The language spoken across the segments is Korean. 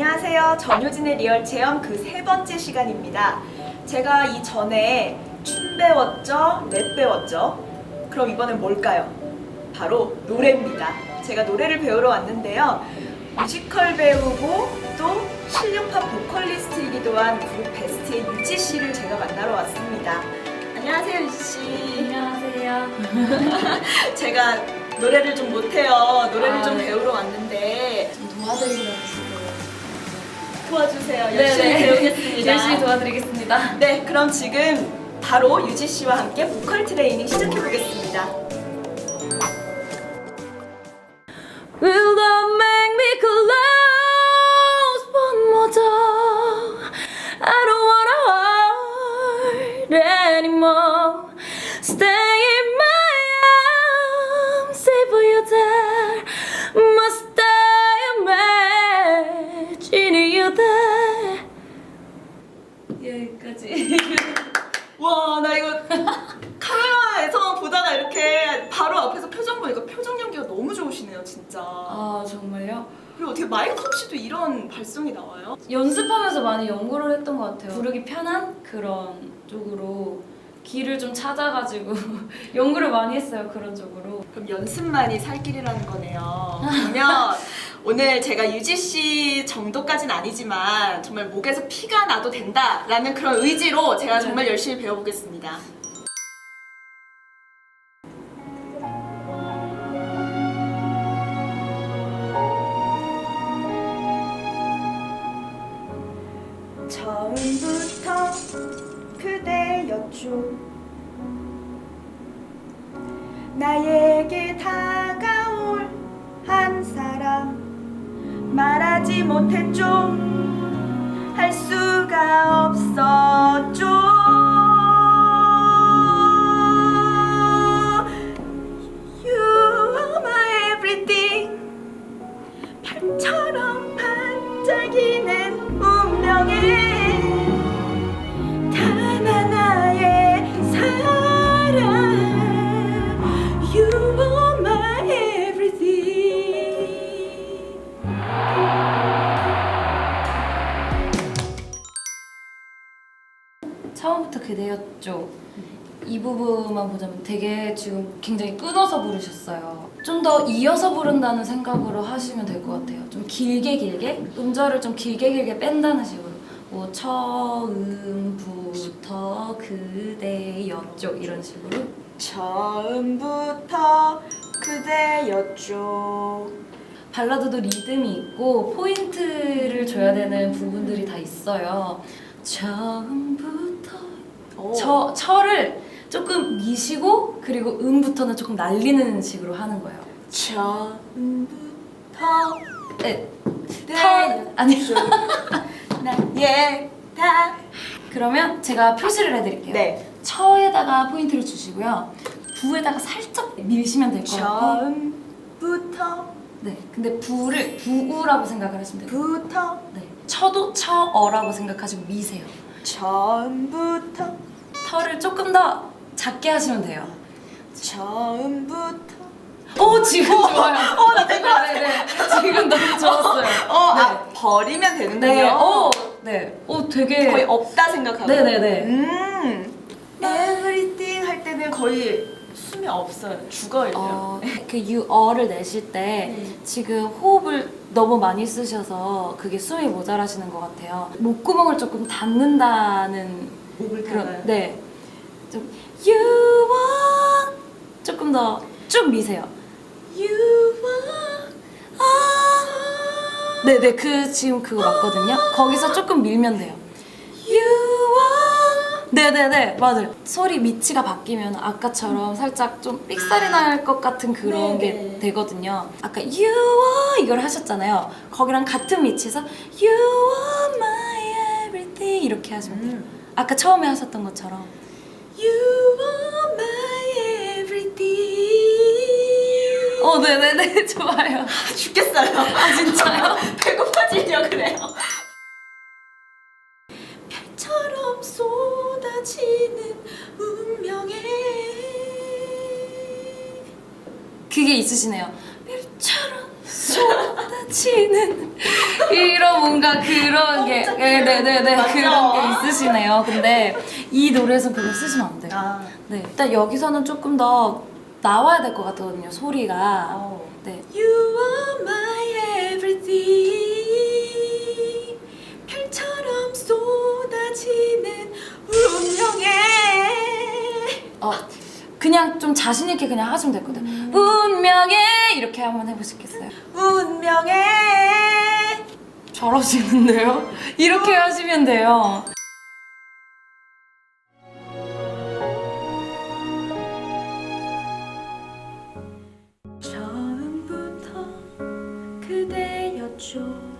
안녕하세요. 전효진의 리얼 체험 그 세 번째 시간입니다. 제가 이전에 춤 배웠죠? 랩 배웠죠? 그럼 이번엔 뭘까요? 바로 노래입니다. 제가 노래를 배우러 왔는데요. 뮤지컬 배우고 또 실력파 보컬리스트이기도 한 그룹 베스트의 유지 씨를 제가 만나러 왔습니다. 안녕하세요, 유지 씨. 안녕하세요. 제가 노래를 좀 못해요. 노래를 아, 좀 네. 배우러 왔는데 좀 도와드리려고 도와주세요. 열심히 네네. 배우겠습니다. 열심히 도와드리겠습니다. 네, 그럼 지금 바로 유지 씨와 함께 보컬 트레이닝 시작해 보겠습니다. Will that make 아 정말요? 그리고 어떻게 마이크 없이도 이런 발성이 나와요? 연습하면서 많이 연구를 했던 것 같아요. 부르기 편한 그런 쪽으로 길을 좀 찾아가지고 연구를 많이 했어요. 그런 쪽으로. 그럼 연습만이 살 길이라는 거네요. 그러면 오늘 제가 유지 씨 정도까지는 아니지만 정말 목에서 피가 나도 된다라는 그런 의지로 제가 네. 정말 열심히 배워보겠습니다. 그대였죠. 나에게 다가올 한 사람 말하지 못했죠 할 수가 없었 그대였죠. 이 부분만 보자면 되게 지금 굉장히 끊어서 부르셨어요. 좀 더 이어서 부른다는 생각으로 하시면 될 것 같아요. 좀 길게 길게 음절을 좀 길게 길게 뺀다는 식으로. 뭐 처음부터 그대였죠 이런 식으로. 처음부터 그대였죠 발라드도 리듬이 있고 포인트를 줘야 되는 부분들이 다 있어요. 처음부터 오. 처, 처를 조금 미시고 그리고 음부터는 조금 날리는 식으로 하는 거예요. 처음부터 네, 그대 터 아니 나의 다 그러면 제가 표시를 해드릴게요. 네. 처에다가 포인트를 주시고요. 부에다가 살짝 밀시면 될 것 같고. 처음부터 네, 근데 부를 부우라고 생각을 하시면 돼요. 부터 네, 처도 처어라고 생각하시고 미세요. 처음부터 털을 조금 더 작게 하시면 돼요. 처음부터 오 지금 좋아요. 어, 나 되게 네네 지금 너무 좋았어요. 어, 아, 버리면 되는군요. 네, 오, 네, 오 되게 거의 없다 생각하고. 네네네. 음. everything 할 때는 거의 숨이 없어요. 죽어요. 어, 그 유어를 내실 때 네. 지금 호흡을 너무 많이 쓰셔서 그게 숨이 모자라시는 것 같아요. 목구멍을 조금 닫는다는 목을 그런 네. 좀 you want 조금 더 쭉 미세요. You are 아. 네네 그 지금 그거 맞거든요. 거기서 조금 밀면 돼요. You are 네네네 맞아요. 소리 미치가 바뀌면 아까처럼 살짝 좀 삑사리 날것 같은 그런 네네. 게 되거든요. 아까 you are 이걸 하셨잖아요. 거기랑 같은 위치에서 you are my everything 이렇게 하시면 돼요. 음. 아까 처음에 하셨던 것처럼 You are my everything. 어 네네네 좋아요. 죽겠어요. 아 진짜요? 배고파지려 그래요. 별처럼 쏟아지는 운명에 그게 있으시네요. 별처럼 쏟아지는 이런 뭔가 그런 게 네네 네 네 맞죠? 그런 게 있으시네요. 근데 이 노래에서 그걸 쓰시면 안 돼요. 아, 네 일단 여기서는 조금 더 나와야 될 것 같거든요 소리가. 어. 네. You are my everything 별처럼 쏟아지는 운명의 어 그냥 좀 자신 있게 그냥 하시면 될것 같아요. 운명에 이렇게 한번 해보시겠어요? 운명의 잘하시는데요? 이렇게 하시면 돼요. 처음부터 그대였죠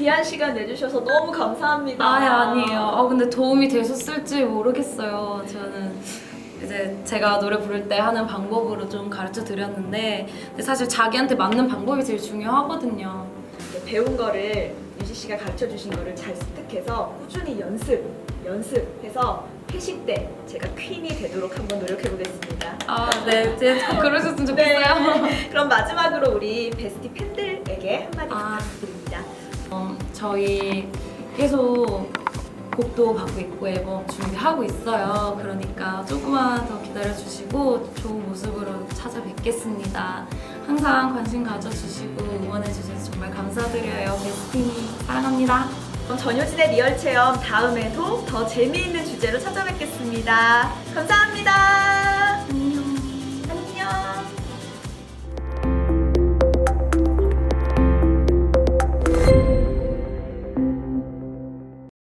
귀한 시간 내주셔서 너무 감사합니다. 아예 아니에요. 아 근데 도움이 되셨을지 모르겠어요. 저는 이제 제가 노래 부를 때 하는 방법으로 좀 가르쳐 드렸는데 근데 사실 자기한테 맞는 방법이 제일 중요하거든요. 이제 배운 거를 유지 씨가 가르쳐 주신 거를 잘 습득해서 꾸준히 연습, 연습해서 회식 때 제가 퀸이 되도록 한번 노력해 보겠습니다. 아 네, 이제 꼭 그러셨으면 좋겠어요. 그럼 마지막으로 우리 베스티 팬들에게 한마디 아. 부탁드립니다. 어, 저희 계속 곡도 받고 있고 앨범 준비하고 있어요. 그러니까 조금만 더 기다려주시고 좋은 모습으로 찾아뵙겠습니다. 항상 관심 가져주시고 응원해주셔서 정말 감사드려요. 베스티니 사랑합니다. 그럼 전효진의 리얼 체험 다음에도 더 재미있는 주제로 찾아뵙겠습니다. 감사합니다.